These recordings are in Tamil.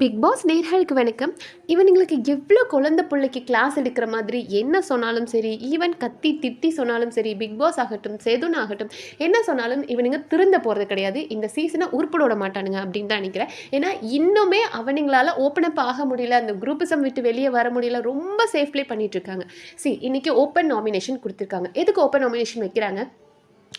பிக் பாஸ் நேர்களுக்கு வணக்கம். இவனுங்களுக்கு எவ்வளோ குழந்தை பிள்ளைக்கு கிளாஸ் எடுக்கிற மாதிரி என்ன சொன்னாலும் சரி ஈவன் கத்தி திட்டி சொன்னாலும் சரி பிக் பாஸ் ஆகட்டும் சேதுன் ஆகட்டும் என்ன சொன்னாலும் இவனுங்க திருந்த போகிறது கிடையாது. இந்த சீசனை உருப்பட விட மாட்டானுங்க அப்படின்னு தான் நினைக்கிறேன். ஏன்னா இன்னுமே அவனுங்களால் ஓப்பன் அப் ஆக முடியல அந்த குரூப்பிசம் விட்டு வெளியே வர முடியல ரொம்ப சேஃப் ப்ளே பண்ணிட்டு இருக்காங்க. சி இன்னைக்கு ஓப்பன் நாமினேஷன் கொடுத்துருக்காங்க. எதுக்கு ஓப்பன் நாமினேஷன் வைக்கிறாங்க?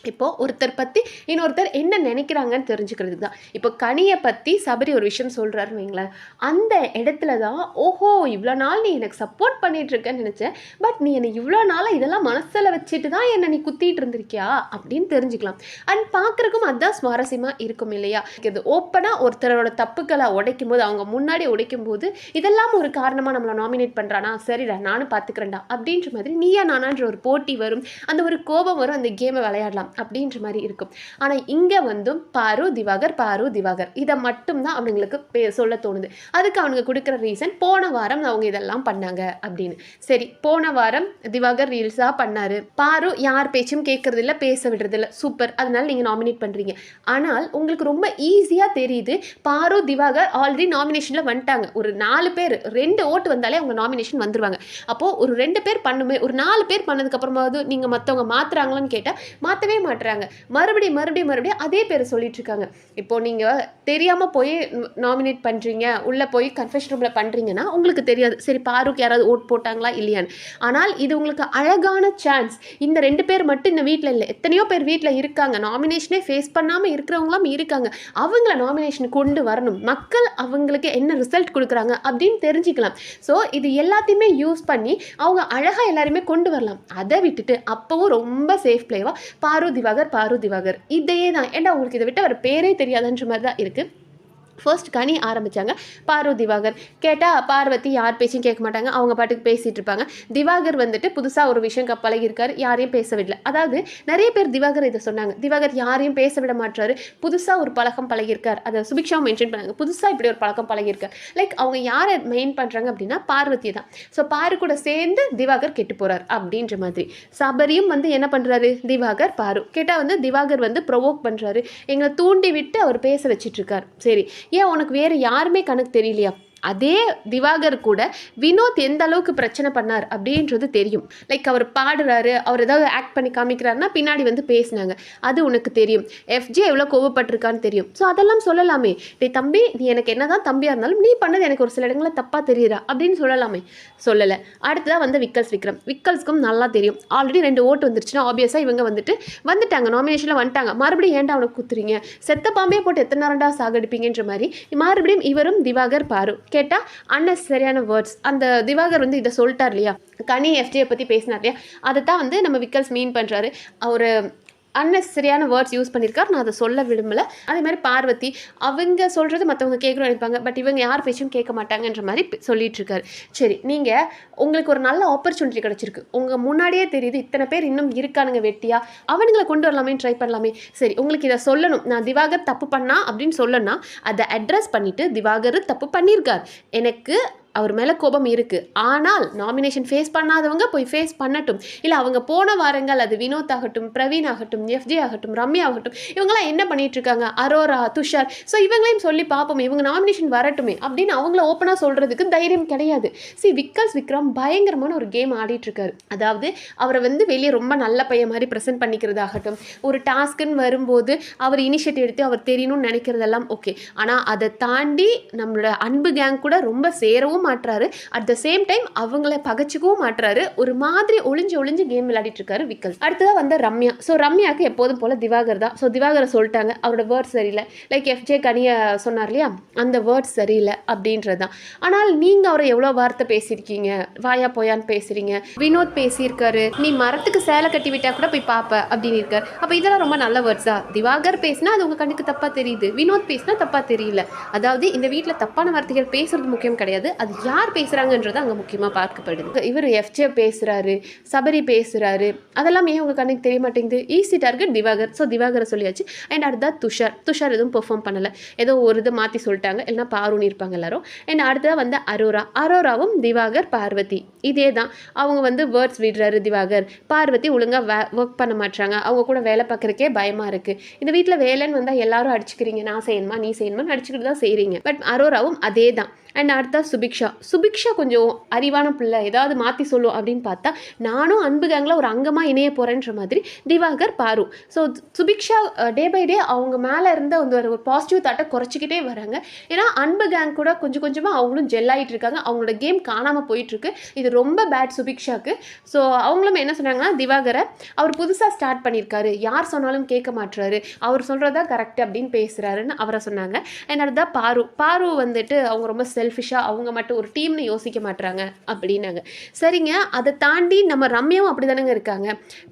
இப்போது ஒருத்தர் பற்றி இன்னொருத்தர் என்ன நினைக்கிறாங்கன்னு தெரிஞ்சுக்கிறதுக்கு தான். இப்போ கனியை பற்றி சபரி ஒரு விஷயம் சொல்கிறாருன்னு வைங்களேன். அந்த இடத்துல தான் ஓஹோ இவ்வளோ நாள் நீ எனக்கு சப்போர்ட் பண்ணிகிட்ருக்கேன்னு நினச்சேன். பட் நீ என்னை இவ்வளோ நாளாக இதெல்லாம் மனசில் வச்சுட்டு தான் என்னை நீ குத்திட்டு இருந்திருக்கியா? அப்படின்னு தெரிஞ்சுக்கலாம். அண்ட் பார்க்குறக்கும் அதுதான் சுவாரஸ்யமாக இருக்கும் இல்லையா? இது ஓப்பனாக ஒருத்தரோட தப்புக்களை உடைக்கும் போது அவங்க முன்னாடி உடைக்கும் போது இதெல்லாம் ஒரு காரணமாக நம்மளை நாமினேட் பண்ணுறானா சரிடா நானும் பார்த்துக்கிறேன்டா. அப்படின்ற மாதிரி நீயா நானான்ற ஒரு போட்டி வரும். அந்த ஒரு கோபம் வரும். அந்த கேமை விளையாடலாம். அப்படின்ற மாதிரி இருக்கும். ஆனால் இங்கே வந்தும் பாரு திவாகர் பாரு திவாகர். இதை மட்டும்தான் அவனுங்களுக்கு பே சொல்ல தோணுது. அதுக்கு அவனுங்க கொடுக்குற ரீசன் போன வாரம் அவங்க இதெல்லாம் பண்ணாங்க அப்படின்னு. சரி போன வாரம் திவாகர் ரீல்ஸாக பண்ணார். பாரு யார் பேச்சும் கேட்கறது பேச விடுறதில்ல. சூப்பர் அதனால நீங்கள் நாமினேட் பண்ணுறீங்க ஆனால் உங்களுக்கு ரொம்ப ஈஸியாக தெரியுது. பாரு திவாகர் ஆல்ரெடி நாமினேஷனில் வந்துட்டாங்க. ஒரு நாலு பேர் ரெண்டு ஓட்டு வந்தாலே அவங்க நாமினேஷன் வந்துருவாங்க. அப்போது ஒரு ரெண்டு பேர் பண்ணுமே ஒரு நாலு பேர் பண்ணதுக்கப்புறமாவது நீங்கள் மற்றவங்க மாற்றுறாங்களான்னு கேட்டால் மாற்றவே மாட்டுறாங்க. மறுபடியும் மறுபடியும் மறுபடியும் அதே பேரை சொல்லிட்டு இருக்காங்க. இப்போ நீங்கள் தெரியாமல் போய் நாமினேட் பண்ணுறீங்க உள்ளே போய் கன்ஃபெஷன் ரூமில் பண்ணுறீங்கன்னா உங்களுக்கு தெரியாது. சரி பாருக்கு யாராவது ஓட் போட்டாங்களா இல்லையான்னு. ஆனால் இது உங்களுக்கு அழகான சான்ஸ் இந்த ரெண்டு பேர் மட்டும் இந்த வீட்டில் இல்லை. எத்தனையோ பேர் வீட்டில் இருக்காங்க. நாமினேஷனே ஃபேஸ் பண்ணாமல் இருக்கிறவங்களாம் இருக்காங்க. அவங்கள நாமினேஷன் கொண்டு வரணும். மக்கள் அவங்களுக்கு என்ன ரிசல்ட் கொடுக்குறாங்க அப்படின்னு தெரிஞ்சுக்கலாம். ஸோ இது எல்லாத்தையுமே யூஸ் பண்ணி அவங்க அழகாக எல்லாருமே கொண்டு வரலாம். அதை விட்டுட்டு அப்போவும் ரொம்ப சேஃப் பிளேவாக பாரு திவாகர் பாரு திவாகர். இதையே தான் ஏன்டா உங்களுக்கு இதை விட்டு அவர் பேரே தெரியாதுன்ற மாதிரி தான் இருக்குது ஃபர்ஸ்ட் கனி ஆரம்பித்தாங்க பாரு திவாகர் கேட்டால் பார்வதி யார் பேச்சும் கேட்க மாட்டாங்க. அவங்க பாட்டுக்கு பேசிகிட்டு இருப்பாங்க. திவாகர் வந்துட்டு புதுசாக ஒரு விஷயம் க- யாரையும் பேச விடல. அதாவது நிறைய பேர் திவாகர் இதை சொன்னாங்க. திவாகர் யாரையும் பேச விட மாட்டாரு புதுசாக ஒரு பழக்கம் பழகியிருக்கார் அதை சுபிக்ஷாவும் மென்ஷன் பண்ணாங்க. புதுசாக இப்படி ஒரு பழக்கம் பழகியிருக்கார் லைக் அவங்க யாரை மெயின் பண்ணுறாங்க அப்படின்னா பார்வதி தான். ஸோ பாரு கூட சேர்ந்து திவாகர் கெட்டு போகிறார் அப்படின்ற மாதிரி. சபரியும் வந்து என்ன பண்ணுறாரு திவாகர் பாரு. கேட்டால் வந்து திவாகர் வந்து ப்ரொவோக் பண்ணுறாரு எங்களை தூண்டி விட்டு அவர் பேச வச்சிட்டு இருக்கார். சரி. ஏன் உனக்கு வேறு யாருமே கணக்கு தெரியலையா? அதே திவாகர் கூட வினோத் எந்த அளவுக்கு பிரச்சனை பண்ணார் அப்படின்றது தெரியும். லைக் அவர் பாடுறாரு அவர் ஏதாவது ஆக்ட் பண்ணி காமிக்கிறாருன்னா பின்னாடி வந்து பேசினாங்க. அது உனக்கு தெரியும். எஃப்ஜே எவ்வளோ கோவப்பட்டிருக்கான்னு தெரியும். ஸோ அதெல்லாம் சொல்லலாமே. டே தம்பி நீ எனக்கு என்னதான் தம்பியாக இருந்தாலும் நீ பண்ணது எனக்கு ஒரு சில இடங்களில் தப்பாக தெரியுதா அப்படின்னு சொல்லலாமே. சொல்லலை. அடுத்ததாக வந்து விக்கல்ஸ் விக்ரம். விக்கல்ஸ்க்கும் நல்லா தெரியும். ஆல்ரெடி ரெண்டு ஓட்டு வந்துருச்சுன்னா ஆப்வியஸாக இவங்க வந்துட்டு வந்துட்டாங்க. நாமினேஷனில் வந்துட்டாங்க. மறுபடியும் ஏன்டா அவனுக்கு குத்துறீங்க? செத்த பாம்பே போட்டு எத்தனை நேரம்டா சாகடிப்பீங்கன்ற மாதிரி மறுபடியும் இவரும் திவாகர் பாரு. கேட்டால் அன்னெசரியான வேர்ட்ஸ் அந்த திவாகர் வந்து இதை சொல்லிட்டார் இல்லையா? கனி எஃப்ஜியை பற்றி பேசினார் இல்லையா? அதை தான் வந்து நம்ம விக்கல்ஸ் மீன் பண்ணுறாரு அவர் அன்னெசரியான வேர்ட்ஸ் யூஸ் பண்ணியிருக்கார் நான் அதை சொல்ல விரும்பலை. அதே மாதிரி பார்வதி அவங்க சொல்கிறது மற்றவங்க கேட்கணும்னு நினைப்பாங்க. பட் இவங்க யார் பேச்சும் கேட்க மாட்டாங்கன்ற மாதிரி பே- சொல்லிட்டு இருக்காரு சரி நீங்கள் உங்களுக்கு ஒரு நல்ல ஆப்பர்ச்சுனிட்டி கிடச்சிருக்கு. உங்கள் முன்னாடியே தெரியுது இத்தனை பேர் இன்னும் இருக்கானுங்க வெட்டியா. அவனுங்களை கொண்டு வரலாமே ட்ரை பண்ணலாமே. சரி உங்களுக்கு இதை சொல்லணும். நான் திவாகர் தப்பு பண்ணா அப்படின்னு சொல்லணும்னா அதை அட்ரஸ் பண்ணிவிட்டு திவாகர் தப்பு பண்ணியிருக்கார். எனக்கு அவர் மேலே கோபம் இருக்குது ஆனால் நாமினேஷன் ஃபேஸ் பண்ணாதவங்க போய் ஃபேஸ் பண்ணட்டும். இல்லை அவங்க போன வாரங்கள் அது வினோத் ஆகட்டும் பிரவீன் ஆகட்டும் எஃப்ஜே ஆகட்டும் ரம்யா ஆகட்டும் இவங்களாம் என்ன பண்ணிகிட்ருக்காங்க அரோரா துஷார். ஸோ இவங்களையும் சொல்லி பார்ப்போம் இவங்க நாமினேஷன் வரட்டுமே அப்படின்னு அவங்கள ஓப்பனாக சொல்கிறதுக்கு தைரியம் கிடையாது. சி விக்கல்ஸ் விக்ரம் பயங்கரமான ஒரு கேம் ஆடிட்டுருக்காரு அதாவது அவரை வந்து வெளியே ரொம்ப நல்ல பையன் மாதிரி ப்ரெசென்ட் பண்ணிக்கிறதாகட்டும் ஒரு டாஸ்க்குன்னு வரும்போது அவர் இனிஷியேட்டிவ் எடுத்து அவர் தெரியணும்னு நினைக்கிறதெல்லாம் ஓகே ஆனால் அதை தாண்டி நம்மளோட அன்பு கேங் கூட ரொம்ப சேரவும் மாட்றாரு. அட் த சேம் டைம் அவங்கள பகச்சிக்கவும் மாட்டுறாரு ஒரு மாதிரி ஒளிஞ்சு ஒளிஞ்சு கேம் விளையாடிட்டு இருக்காரு விக்கல். அடுத்ததாக வந்த ரம்யா. ஸோ ரம்யாவுக்கு எப்போதும் போல திவாகர் தான். ஸோ திவாகரை சொல்லிட்டாங்க. அவரோட வேர்ட்ஸ் சரியில்லை. லைக் எஃப்ஜே கனியை சொன்னார் இல்லையா? அந்த வேர்ட்ஸ் சரியில்லை அப்படின்றது தான். ஆனால் நீங்கள் அவரை எவ்வளோ வார்த்தை பேசியிருக்கீங்க? வாயா போயான்னு பேசுறீங்க. வினோத் பேசியிருக்காரு. நீ மரத்துக்கு சேலை கட்டி விட்டா கூட போய் பார்ப்ப அப்படின்னு இருக்காரு. அப்போ இதெல்லாம் ரொம்ப நல்ல வேர்ட்ஸா திவாகர் பேசினா அது உங்கள் கண்ணுக்கு தப்பாக தெரியுது. வினோத் பேசினா தப்பாக தெரியல. அதாவது இந்த வீட்டில் தப்பான வார்த்தைகள் பேசுறது முக்கியம் கிடையாது. அது அது யார் பேசுகிறாங்கன்றது அங்கே முக்கியமாக பார்க்கப்படுது. இவர் எஃப்ஜே பேசுகிறாரு சபரி பேசுகிறாரு அதெல்லாம் ஏன் உங்கள் கண்ணுக்கு தெரிய மாட்டேங்குது? Easy target Diwakar. ஸோ திவாகரை சொல்லியாச்சு. அண்ட் அடுத்தா துஷார். துஷார் எதுவும் பெர்ஃபார்ம் பண்ணலை. ஏதோ ஒரு இது மாற்றி சொல்லிட்டாங்க. இல்லைனா பாருன்னு இருப்பாங்க எல்லாரும். அண்ட் அடுத்ததாக வந்து அரோரா. அரோராவும் திவாகர் பார்வதி. இதே தான் அவங்க வந்து வேர்ட்ஸ் விடுறாரு திவாகர். பார்வதி ஒழுங்காக வே ஒர்க் பண்ண மாட்டாங்க அவங்க கூட வேலை பார்க்குறக்கே பயமாக இருக்குது இந்த வீட்டில் வேலைன்னு வந்தால் எல்லாரும் அடிச்சுக்கிறீங்க. நான் செய்யணுமா? நீ செய்யணுமா அடிச்சுக்கிட்டு தான் செய்கிறீங்க பட் அரோராவும் அதே தான் அண்ட் அடுத்தா சுபிக்ஷா. சுபிக்ஷா கொஞ்சம் அறிவான பிள்ளை. ஏதாவது மாற்றி சொல்லும் அப்படின்னு பார்த்தா நானும் அன்பு கேங்கில் ஒரு அங்கமாக இணைய போகிறேன்ற மாதிரி திவாகர் பாரு. So Subiksha day by day அவங்க மேலே இருந்த அந்த ஒரு பாசிட்டிவ் தாட்டை குறைச்சிக்கிட்டே வராங்க. ஏன்னா அன்பு கேங் கூட கொஞ்சம் கொஞ்சமாக அவங்களும் ஜெல் ஆகிட்டு இருக்காங்க. அவங்களோட கேம் காணாமல் போயிட்டுருக்கு இது ரொம்ப பேட் சுபிக்ஷாக்கு. ஸோ அவங்களும் என்ன சொன்னாங்கன்னா திவாகரை அவர் புதுசாக ஸ்டார்ட் பண்ணியிருக்காரு யார் சொன்னாலும் கேட்க மாட்டுறாரு அவர் சொல்கிறதா கரெக்ட் அப்படின்னு பேசுகிறாருன்னு அவரை சொன்னாங்க. என்னோட தான் பாரு. பாரு வந்துட்டு அவங்க ரொம்ப செல்ஃபிஷாக அவங்க மட்டும் ஒரு டீம்னு யோசிக்க மாட்டுறாங்க அப்படின்னாங்க. சரிங்க அதை தாண்டி நம்ம ரம்யாவும் அப்படி தானேங்க இருக்காங்க.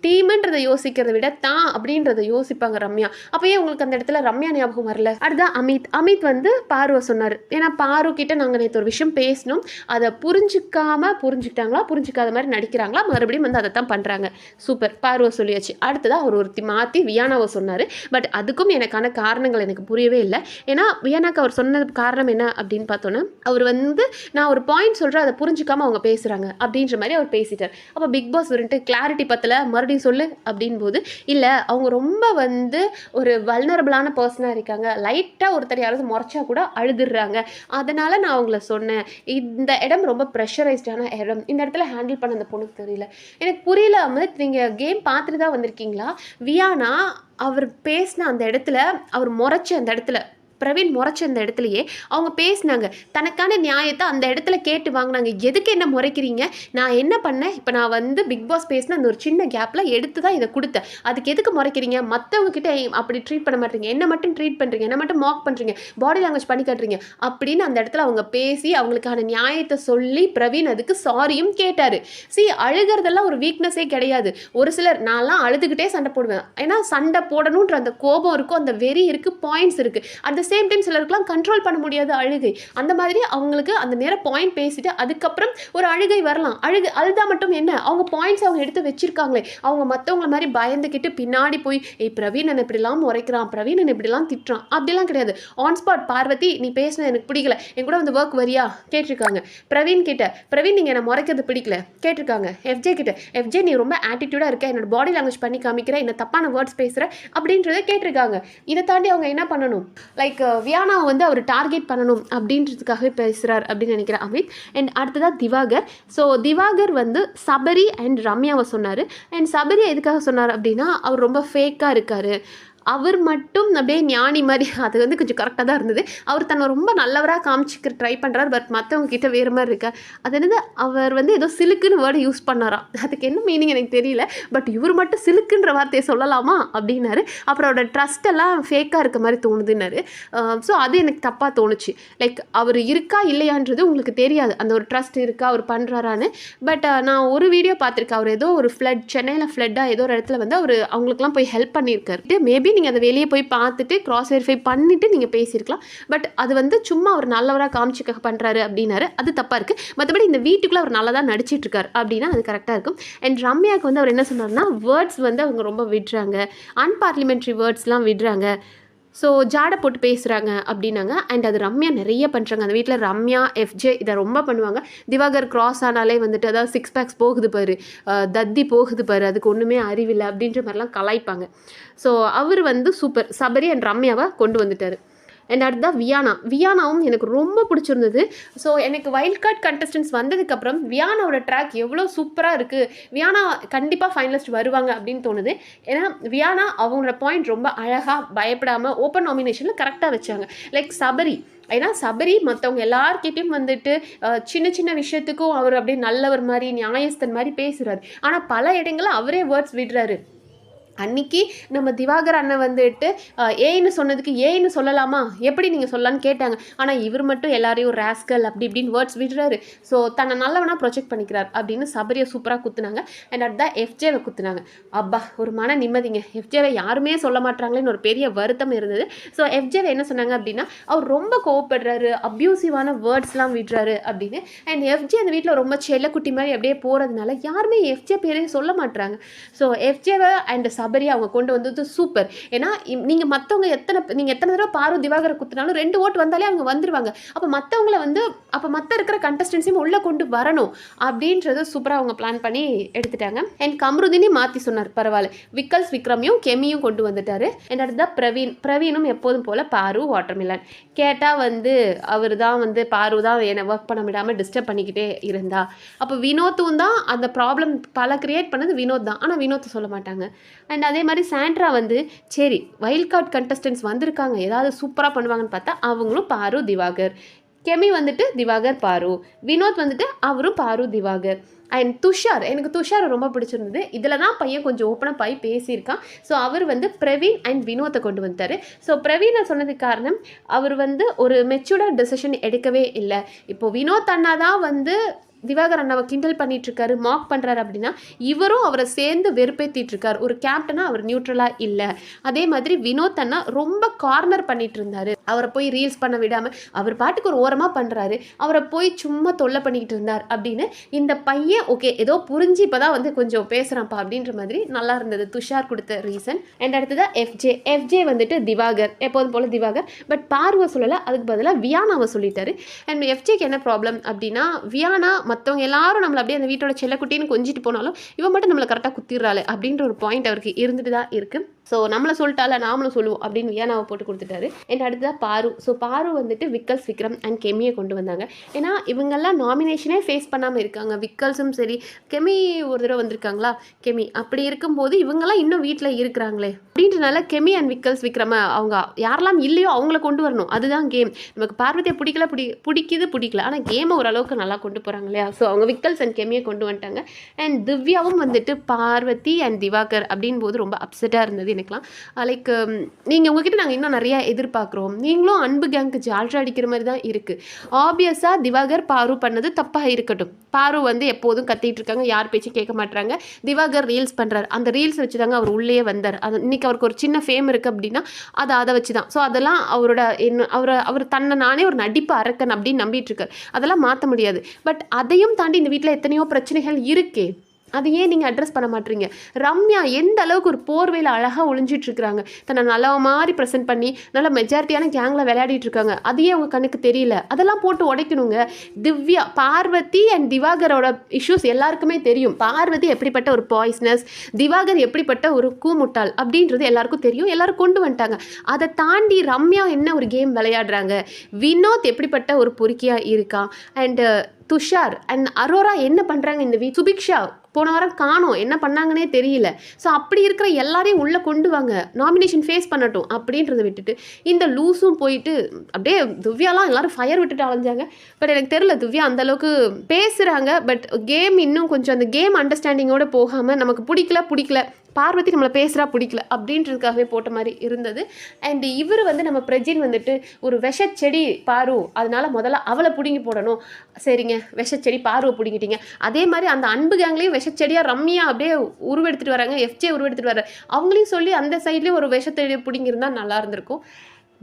டீமுன்றதை யோசிக்கிறத விட தான் அப்படின்றத யோசிப்பாங்க ரம்யா. அப்போ ஏன் உங்களுக்கு அந்த இடத்துல ரம்யா ஞாபகம் வரல? அடுத்த அமித். அமித் வந்து பார்வை சொன்னார். ஏன்னா பாரு கிட்ட நாங்கள் நேற்று ஒரு விஷயம் பேசணும் அதை புரிஞ்சுக்காம புரிஞ்சுக்கிட்டாங்களா? புரிஞ்சுக்காத மாதிரி நடிக்கிறாங்களா? மறுபடியும் வந்து அதை தான் பண்ணுறாங்க சூப்பர். பார்வை சொல்லியாச்சு. அடுத்ததாக அவர் ஒருத்தி மாற்றி வியானாவை சொன்னார். பட் அதுக்கும் எனக்கான காரணங்கள் எனக்கு புரியவே இல்லை. ஏன்னா வியானாக்கு அவர் சொன்னது காரணம் என்ன அப்படின்னு பார்த்தோன்னா அவர் வந்து நான் ஒரு பாயிண்ட் சொல்கிறேன் அதை புரிஞ்சிக்காமல் அவங்க பேசுகிறாங்க அப்படின்ற மாதிரி அவர் பேசிட்டார். அப்போ பிக் பாஸ் வந்துட்டு கிளாரிட்டி பற்றல மறுபடியும் சொல்லு அப்படின் போது இல்லை அவங்க ரொம்ப வந்து ஒரு வல்னரபிளான பர்சனாக இருக்காங்க. லைட்டாக ஒருத்தர் யாராவது முறைச்சா கூட அழுதுடுறாங்க அதனால் நான் அவங்கள சொன்னேன். இந்த இடம் ரொம்ப ப்ரெஷரைஸ்டான இடம். இந்த இடத்துல ஹேண்டில் பண்ண அந்த பொண்ணுக்கு தெரியல. எனக்கு புரியல அமித் நீங்கள் கேம் பார்த்துட்டு தான் வந்திருக்கீங்களா? வியானா அவர் பேசின அந்த இடத்துல அவர் முறைச்ச அந்த இடத்துல பிரவீன் முறைச்ச அந்த இடத்துலையே அவங்க பேசினாங்க. தனக்கான நியாயத்தை அந்த இடத்துல கேட்டு வாங்கினாங்க. எதுக்கு என்ன முறைக்கிறீங்க? நான் என்ன பண்ணேன்? இப்போ நான் வந்து பிக் பாஸ் பேசின அந்த ஒரு சின்ன கேப்பில் எடுத்து தான் இதை கொடுத்தேன். அதுக்கு எதுக்கு முறைக்கிறீங்க? மற்றவங்க கிட்ட அப்படி ட்ரீட் பண்ண மாட்டீங்க. என்ன மட்டும் ட்ரீட் பண்ணுறீங்க என்ன மட்டும் மாக் பண்ணுறீங்க பாடி லாங்குவேஜ் பண்ணி காட்டுறீங்க? அப்படின்னு அந்த இடத்துல அவங்க பேசி அவங்களுக்கான நியாயத்தை சொல்லி பிரவீன் அதுக்கு சாரியும் கேட்டார். சி அழுகிறதெல்லாம் ஒரு வீக்னஸே கிடையாது. ஒரு சிலர் நான்லாம் அழுதுகிட்டே சண்டை போடுவேன். ஏன்னா சண்டை போடணுன்ற அந்த கோபம் இருக்கும். அந்த வெறி இருக்குது பாயிண்ட்ஸ் இருக்குது அந்த சேம் டைம் சிலருக்குலாம் கண்ட்ரோல் பண்ண முடியாத அழுகை. அந்த மாதிரி அவங்களுக்கு அந்த நேரம் பாயிண்ட் பேசிட்டு அதுக்கப்புறம் ஒரு அழுகை வரலாம். அழுகு அழுதா மட்டும் என்ன? அவங்க பாயிண்ட்ஸ் அவங்க எடுத்து வச்சிருக்காங்களே. அவங்க மற்றவங்கள மாதிரி பயந்துக்கிட்டு பின்னாடி போய் ஏய் பிரவீன் இப்படிலாம் உரைக்கிறான். பிரவீன் இப்படிலாம் திட்டுறான். அப்படிலாம் கிடையாது. ஆன் ஸ்பாட் பார்வதி நீ பேசின எனக்கு பிடிக்கல. என் கூட வந்து ஒர்க் வரியா? கேட்டிருக்காங்க. பிரவீன் கிட்ட பிரவீன் நீங்கள் என்ன முறைக்கிறது பிடிக்கல. கேட்டிருக்காங்க. எஃப்ஜே கிட்ட எஃப்ஜே நீ ரொம்ப ஆட்டிடியூடாக இருக்க. என்னோட பாடி லாங்குவேஜ் பண்ணி காமிக்கிற. என்ன தப்பான வேர்ட்ஸ் பேசுகிற அப்படின்றத கேட்டிருக்காங்க. இதை தாண்டி அவங்க என்ன பண்ணணும்? லைக் வியானாவை uh, வந்து அவர் டார்கெட் பண்ணணும் அப்படின்றதுக்காகவே பேசுகிறார் அப்படின்னு நினைக்கிறேன் அமித். அண்ட் அடுத்ததாக திவாகர். ஸோ திவாகர் வந்து சபரி அண்ட் ரம்யாவை சொன்னார். அண்ட் சபரி எதுக்காக சொன்னார் அப்படின்னா அவர் ரொம்ப ஃபேக்காக இருக்கார். அவர் மட்டும் அப்படியே ஞானி மாதிரி அது வந்து கொஞ்சம் கரெக்டாக தான் இருந்தது. அவர் தன்னை ரொம்ப நல்லவராக காமிச்சிக்க ட்ரை பண்ணுறாரு பட் மற்றவங்க கிட்ட வேறு மாதிரி இருக்கா. அது என்னது அவர் வந்து ஏதோ சிலுக்குன்னு வேர்டு யூஸ் பண்ணாராம் அதுக்கு என்ன மீனிங் எனக்கு தெரியல. பட் இவர் மட்டும் சிலுக்குன்ற வார்த்தையை சொல்லலாமா? அப்படின்னாரு. அப்புறம் அவரோட ட்ரஸ்ட் எல்லாம் ஃபேக்காக இருக்க மாதிரி தோணுதுன்னாரு. ஸோ அது எனக்கு தப்பாக தோணுச்சு. லைக் அவர் இருக்கா இல்லையான்றது உங்களுக்கு தெரியாது. அந்த ஒரு ட்ரஸ்ட் இருக்கா அவர் பண்ணுறாரான்னு பட் நான் ஒரு வீடியோ பார்த்துருக்கேன். அவர் ஏதோ ஒரு ஃப்ளட் சென்னையில் ஃப்ளட்டாக ஏதோ ஒரு இடத்துல வந்து அவர் அவங்களுக்குலாம் போய் ஹெல்ப் பண்ணியிருக்காரு. மேபி நீங்கள் அதை வெளியே போய் பார்த்துட்டு க்ராஸ் வெரிஃபை பண்ணிவிட்டு நீங்கள் பேசியிருக்கலாம். பட் அது வந்து சும்மா அவர் நல்லவராக காமிச்சிக்க பண்ணுறாரு அப்படின்னாரு. அது தப்பாக இருக்குது மற்றபடி இந்த வீட்டுக்குள்ளே அவர் நல்லா தான் நடிச்சிட்டு அப்படின்னா அது கரெக்டாக இருக்கும். அண்ட் ரம்யாவுக்கு வந்து அவர் என்ன சொன்னார்னா வேர்ட்ஸ் வந்து அவங்க ரொம்ப விடுறாங்க. அன்பார்லிமெண்ட்ரி வேர்ட்ஸ்லாம் விடுறாங்க. ஸோ ஜாடை போட்டு பேசுகிறாங்க அப்படின்னாங்க. அண்ட் அது ரம்யா நிறைய பண்ணுறாங்க அந்த வீட்டில் ரம்யா எஃப்ஜே இதை ரொம்ப பண்ணுவாங்க. திவாகர் கிராஸ் ஆனாலே வந்துட்டு அதாவது சிக்ஸ் பேக்ஸ் போகுது பாரு. தத்தி போகுது பாரு. அதுக்கு ஒன்றுமே அறிவில்லை அப்படின்ற மாதிரிலாம் கலாய்ப்பாங்க. ஸோ அவர் வந்து சூப்பர் சபரி அண்ட் ரம்யாவை கொண்டு வந்துட்டார். அண்ட் அடுத்ததான் வியானா வியானாவும் எனக்கு ரொம்ப பிடிச்சிருந்தது. ஸோ எனக்கு வைல்ட் கார்ட் கண்டஸ்டன்ஸ் வந்ததுக்கப்புறம் வியானாவோட ட்ராக் எவ்வளோ சூப்பராக இருக்குது வியானா கண்டிப்பாக ஃபைனலிஸ்ட் வருவாங்க அப்படின்னு தோணுது. ஏன்னா வியானா அவங்களோட பாயிண்ட் ரொம்ப அழகாக பயப்படாமல் ஓப்பன் நாமினேஷனில் கரெக்டாக வச்சாங்க. லைக் சபரி ஏன்னா சபரி மற்றவங்க எல்லார்கிட்டையும் வந்துட்டு சின்ன சின்ன விஷயத்துக்கும் அவர் அப்படியே நல்லவர் மாதிரி நியாயஸ்தன் மாதிரி பேசுகிறாரு ஆனால் பல இடங்களில் அவரே வேர்ட்ஸ் விடுறாரு. அன்னைக்கு நம்ம திவாகர் அண்ணன் வந்துட்டு ஏன்னு சொன்னதுக்கு ஏன்னு சொல்லலாமா? எப்படி நீங்கள் சொல்லலான்னு கேட்டாங்க. ஆனால் இவர் மட்டும் எல்லாரையும் ரேஸ்கல் அப்படி இப்படின்னு வேர்ட்ஸ் விடுறாரு. ஸோ தன்னை நல்லவனாக ப்ரொஜெக்ட் பண்ணிக்கிறார் அப்படின்னு சபரியை சூப்பராக குத்துனாங்க. அண்ட் அடுத்த எஃப்ஜேவை குத்துனாங்க. அப்பா ஒரு மன நிம்மதிங்க. எஃப்ஜேவை யாருமே சொல்ல மாட்டாங்களேன்னு ஒரு பெரிய வருத்தம் இருந்தது. ஸோ எஃப்ஜேவை என்ன சொன்னாங்க அப்படின்னா அவர் ரொம்ப கோவப்படுறாரு. அப்யூசிவான வேர்ட்ஸ்லாம் விடுறாரு அப்படின்னு. அண்ட் எஃப்ஜே அந்த வீட்டில் ரொம்ப செல்லக்குட்டி மாதிரி அப்படியே போகிறதுனால யாருமே எஃப்ஜே பேரையும் சொல்ல மாட்டாங்க ஸோ எஃப்ஜேவை அண்ட் சபரி அவங்க கொண்டு வந்தது சூப்பர் ஏன்னா நீங்கள் மற்றவங்க எத்தனை நீங்கள் எத்தனை தடவை பாரு திவாகரை குத்துனாலும் ரெண்டு ஓட்டு வந்தாலே அவங்க வந்துருவாங்க. அப்போ மற்றவங்கள வந்து அப்போ மற்ற இருக்கிற கண்டஸ்டன்ஸையும் உள்ளே கொண்டு வரணும் அப்படின்றத சூப்பராக அவங்க பிளான் பண்ணி எடுத்துட்டாங்க. அண்ட் கம்ருதினே மாற்றி சொன்னார் பரவாயில்ல. விக்கல்ஸ் விக்ரமையும் கெமியும் கொண்டு வந்துட்டாரு. அண்ட் அடுத்ததான் பிரவீன் பிரவீனும் எப்போதும் போல் பாரு வாட்டர்மிலன் கேட்டால் வந்து அவர் தான் வந்து பாரு தான் என்னை ஒர்க் பண்ண விடாமல் டிஸ்டர்ப் பண்ணிக்கிட்டே இருந்தா. அப்போ வினோத்தும் தான் அந்த ப்ராப்ளம் பல க்ரியேட் பண்ணது வினோத் தான். ஆனால் வினோத் சொல்ல மாட்டாங்க. அண்ட் அதே மாதிரி சாண்ட்ரா வந்து சரி வைல்ட் கார்ட் கண்டஸ்டன்ஸ் வந்திருக்காங்க. ஏதாவது சூப்பராக பண்ணுவாங்கன்னு பார்த்தா அவங்களும் பாரு திவாகர். கெமி வந்துட்டு திவாகர் பாரு. வினோத் வந்துட்டு அவரும் பாரு திவாகர். அண்ட் துஷார் எனக்கு துஷார் ரொம்ப பிடிச்சிருந்தது. இதில் தான் பையன் கொஞ்சம் ஓப்பனாக போய் பேசியிருக்கான். ஸோ அவர் வந்து பிரவீன் அண்ட் வினோத்தை கொண்டு வந்தார் ஸோ பிரவீனை சொன்னதுக்கு காரணம் அவர் வந்து ஒரு மெச்சூர்டாக டெசிஷன் எடுக்கவே இல்லை. இப்போது வினோத் அண்ணா தான் வந்து திவாகர் அண்ணாவை கிண்டல் பண்ணிட்டு இருக்காரு மாக் பண்ணுறாரு அப்படின்னா இவரும் அவரை சேர்ந்து வெறுப்பேற்றிட்டு இருக்கார் ஒரு கேப்டனா அவர் நியூட்ரலாக இல்லை. அதே மாதிரி வினோத் அண்ணா ரொம்ப கார்னர் பண்ணிட்டு இருந்தாரு அவரை போய் ரீல்ஸ் பண்ண விடாமல் அவர் பாட்டுக்கு ஒரு ஓரமாக பண்ணுறாரு அவரை போய் சும்மா தொல்லை பண்ணிக்கிட்டு இருந்தார் அப்படின்னு இந்த பையன் ஓகே ஏதோ புரிஞ்சு இப்போ தான் வந்து கொஞ்சம் பேசுகிறான்ப்பா அப்படின்ற மாதிரி நல்லா இருந்தது. துஷார் கொடுத்த ரீசன் அண்ட் அடுத்ததாக எஃப்ஜே எஃப்ஜே வந்துட்டு திவாகர். எப்போதும் போல் திவாகர். பட் பார்வை சொல்லலை அதுக்கு பதிலாக வியானாவை சொல்லிட்டாரு. அண்ட் எஃப்ஜேக்கு என்ன ப்ராப்ளம் அப்படின்னா வியானா மற்றவங்க எல்லாரும் நம்மளை அப்படியே அந்த வீட்டோட செல்லக்குட்டின்னு கொஞ்சிட்டு போனாலும் இவன் மட்டும் நம்மளை கரெக்டாக குத்திடுறாள் அப்படின்ற ஒரு பாயிண்ட் அவருக்கு இருந்துட்டு தான் இருக்குது ஸோ நம்மளை சொல்லிட்டால நாமளும் சொல்லுவோம் அப்படின்னு வியானாவை போட்டு கொடுத்துட்டாரு. அண்ட் அடுத்ததாக பாரு. ஸோ பாரு வந்துட்டு விக்கல்ஸ் விக்ரம் அண்ட் கெமியை கொண்டு வந்தாங்க. ஏன்னா இவங்கெல்லாம் நாமினேஷனே ஃபேஸ் பண்ணாமல் இருக்காங்க. விக்கல்ஸும் சரி கெமி ஒரு தடவை வந்திருக்காங்களா? கெமி. அப்படி இருக்கும்போது இவங்கெல்லாம் இன்னும் வீட்டில் இருக்கிறாங்களே. அப்படின்றனால கெமி அண்ட் விக்கல்ஸ் விக்ரம அவங்க யாரெல்லாம் இல்லையோ அவங்கள கொண்டு வரணும். அதுதான் கேம் நமக்கு பார்வதியை பிடிக்கல பிடி பிடிக்குது பிடிக்கல. ஆனால் கேமை ஓரளவுக்கு நல்லா கொண்டு போகிறாங்க இல்லையா? ஸோ அவங்க விக்கல்ஸ் அண்ட் கெமியை கொண்டு வந்துட்டாங்க. அண்ட் திவ்யாவும் வந்துட்டு பார்வதி அண்ட் திவாகர் அப்படின் போது ரொம்ப அப்செட்டாக இருந்தது. எனக்குலாம் லைக் uh, um, நீங்கள் உங்ககிட்ட நாங்கள் இன்னும் நிறையா எதிர்பார்க்குறோம். நீங்களும் அன்பு கேங்க்கு ஜால்ரா அடிக்கிற மாதிரி தான் இருக்குது ஆப்வியஸாக திவாகர் பாரு பண்ணது தப்பாக இருக்கட்டும். பாரு வந்து எப்போதும் கத்திட்டு இருக்காங்க யார் பேச்சும் கேட்க மாட்டாங்க திவாகர் ரீல்ஸ் பண்ணுறாரு அந்த ரீல்ஸ் வச்சு தாங்க அவர் உள்ளே வந்தார். அது இன்றைக்கி அவருக்கு ஒரு சின்ன ஃபேம் இருக்குது அப்படின்னா அது அதை வச்சு தான். ஸோ அதெல்லாம் அவரோட என்ன அவரை அவர் தன்னை நானே ஒரு நடிப்பு அரக்கன் அப்படின்னு நம்பிட்டு இருக்கார். அதெல்லாம் மாற்ற முடியாது. பட் அதையும் தாண்டி இந்த வீட்டில் எத்தனையோ பிரச்சனைகள் இருக்கே. அது ஏன் நீங்கள் அட்ரஸ் பண்ண மாட்டீங்க? ரம்யா எந்த அளவுக்கு ஒரு போர்வையில் அழகாக ஒளிஞ்சிட்ருக்குறாங்க தன்னை நல்ல மாதிரி ப்ரெசென்ட் பண்ணி நல்ல மெஜாரிட்டியான கேங்கில் விளையாடிட்டு இருக்காங்க. அது ஏன் உங்கள் கண்ணுக்கு தெரியல? அதெல்லாம் போட்டு உடைக்கணுங்க. திவ்யா பார்வதி அண்ட் திவாகரோட இஷ்யூஸ் எல்லாருக்குமே தெரியும். பார்வதி எப்படிப்பட்ட ஒரு பாய்ஸ்னஸ் திவாகர் எப்படிப்பட்ட ஒரு கூமுட்டாள் அப்படின்றது எல்லாருக்கும் தெரியும். எல்லாரும் கொண்டு வந்துட்டாங்க. அதை தாண்டி ரம்யா என்ன ஒரு கேம் விளையாடுறாங்க? வினோத் எப்படிப்பட்ட ஒரு பொறுக்கியாக இருக்கான்? அண்டு துஷார் அண்ட் அரோரா என்ன பண்ணுறாங்க இந்த வீ சுபிக்ஷா போன வாரம் காணோம். என்ன பண்ணாங்கன்னே தெரியல. ஸோ அப்படி இருக்கிற எல்லாரையும் உள்ளே கொண்டு வாங்க. நாமினேஷன் ஃபேஸ் பண்ணட்டும் அப்படின்றத விட்டுட்டு இந்த லூஸும் போயிட்டு அப்படியே துவ்யாலாம் எல்லாரும் ஃபயர் விட்டுட்டு அலைஞ்சாங்க. பட் எனக்கு தெரியல திவ்யா அந்தளவுக்கு பேசுகிறாங்க பட் கேம் இன்னும் கொஞ்சம் அந்த கேம் அண்டர்ஸ்டாண்டிங்கோட போகாமல் நமக்கு பிடிக்கல பிடிக்கல. பார்வதி நம்மளை பேசுகிறா பிடிக்கல அப்படின்றதுக்காகவே போட்ட மாதிரி இருந்தது. அண்ட் இவர் வந்து நம்ம பிரஜின் வந்துட்டு ஒரு விஷச்செடி பாரு அதனால முதல்ல அவளை பிடுங்கி போடணும். சரிங்க விஷச்செடி பார்வை பிடுங்கிட்டீங்க. அதே மாதிரி அந்த அன்பு கேங்லேயும் விஷச்செடியாக ரம்மியா அப்படியே உருவெடுத்துட்டு வராங்க எஃப்ஜே உருவெடுத்துட்டு வர்றாரு அவங்களையும் சொல்லி அந்த சைட்லேயும் ஒரு விஷத்தெடியை பிடுங்கிருந்தா நல்லா இருந்திருக்கும்.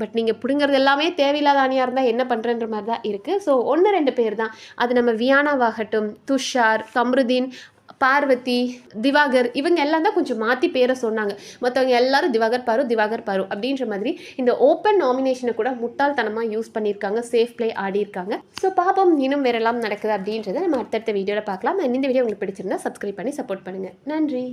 பட் நீங்கள் பிடுங்கிறது எல்லாமே தேவையில்லாத அணியாக இருந்தால் என்ன பண்ணுறன்ற மாதிரி தான் இருக்குது ஸோ ஒன்று ரெண்டு பேர் தான். அது நம்ம வியானாவாகட்டும் துஷார் கம்ருதீன் பார்வதி திவாகர் இவங்க எல்லாம் தான் கொஞ்சம் மாற்றி பேரை சொன்னாங்க. மற்றவங்க எல்லாரும் திவாகர் பாரு திவாகர் பாரு அப்படின்ற மாதிரி இந்த ஓப்பன் நாமினேஷனை கூட முட்டாள்தனமாக யூஸ் பண்ணியிருக்காங்க சேஃப் பிளே ஆடியிருக்காங்க. ஸோ பாப்போம் இன்னும் வேறெல்லாம் நடக்குது அப்படின்றத நம்ம அடுத்தடுத்த வீடியோவில் பார்க்கலாம். இந்த வீடியோ உங்களுக்கு பிடிச்சிருந்தா சப்ஸ்கிரைப் பண்ணி சப்போர்ட் பண்ணுங்கள் நன்றி.